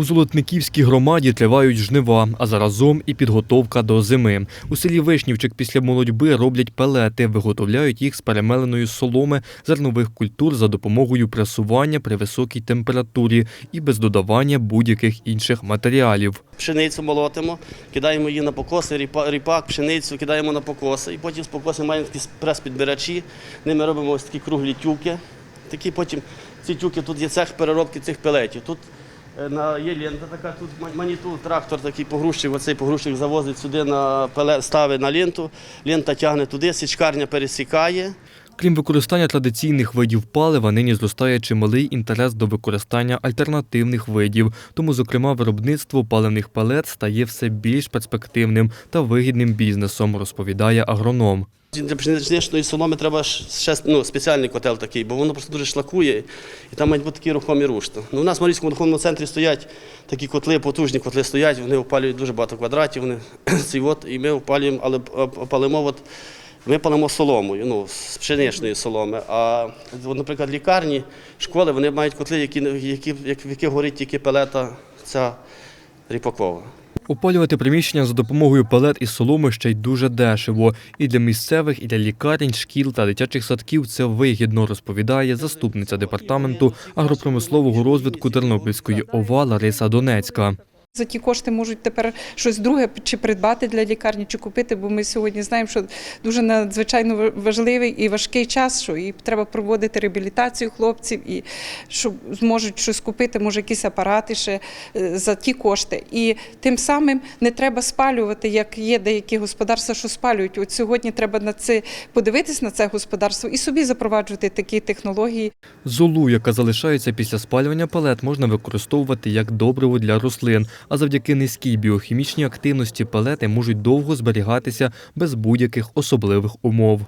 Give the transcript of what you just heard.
У Золотниківській громаді тривають жнива, а заразом і підготовка до зими. У селі Вишнівчик після молодьби роблять пелети, виготовляють їх з перемеленої соломи зернових культур за допомогою пресування при високій температурі і без додавання будь-яких інших матеріалів. Пшеницю молотимо, кидаємо її на покоси, ріпа- ріпак, пшеницю кидаємо на покоси. І потім з покоси маємо такі прес-підбирачі. Ними робимо ось такі круглі тюки. Такі потім ці тюки, тут є цех переробки цих пелетів. Тут на, є лента така, тут ма- манітул, трактор такий погрузчик, оцей погрузчик завозить сюди на пеле, ставить на ленту, лента тягне туди, січкарня пересікає. Крім використання традиційних видів палива, нині зростає чималий інтерес до використання альтернативних видів. Тому, зокрема, виробництво паливних палет стає все більш перспективним та вигідним бізнесом, розповідає агроном. Для пшеничної соломи треба ще ну, спеціальний котел такий, бо воно просто дуже шлакує, і там мають бути такі рухомі рушта. Ну, у нас в Марійському духовному центрі стоять такі котли, потужні котли стоять, вони опалюють дуже багато квадратів, вони і ми опалюємо, але опалимо от, ми палимо соломою, ну, з пшеничної соломи. А, наприклад, лікарні, школи, вони мають котли, які, які, як- в яких горить тільки пелета ця ріпакова. Опалювати приміщення за допомогою палет і соломи ще й дуже дешево. І для місцевих, і для лікарень, шкіл та дитячих садків це вигідно, розповідає заступниця департаменту агропромислового розвитку Тернопільської ОВА Лариса Донецька. За ті кошти можуть тепер щось друге чи придбати для лікарні, чи купити, бо ми сьогодні знаємо, що дуже надзвичайно важливий і важкий час, що і треба проводити реабілітацію хлопців, і щоб зможуть щось купити, може якісь апарати ще е, за ті кошти. І тим самим не треба спалювати, як є деякі господарства, що спалюють. От сьогодні треба на це подивитись на це господарство і собі запроваджувати такі технології. Золу, яка залишається після спалювання палет, можна використовувати як добриво для рослин, а завдяки низькій біохімічній активності палети можуть довго зберігатися без будь-яких особливих умов.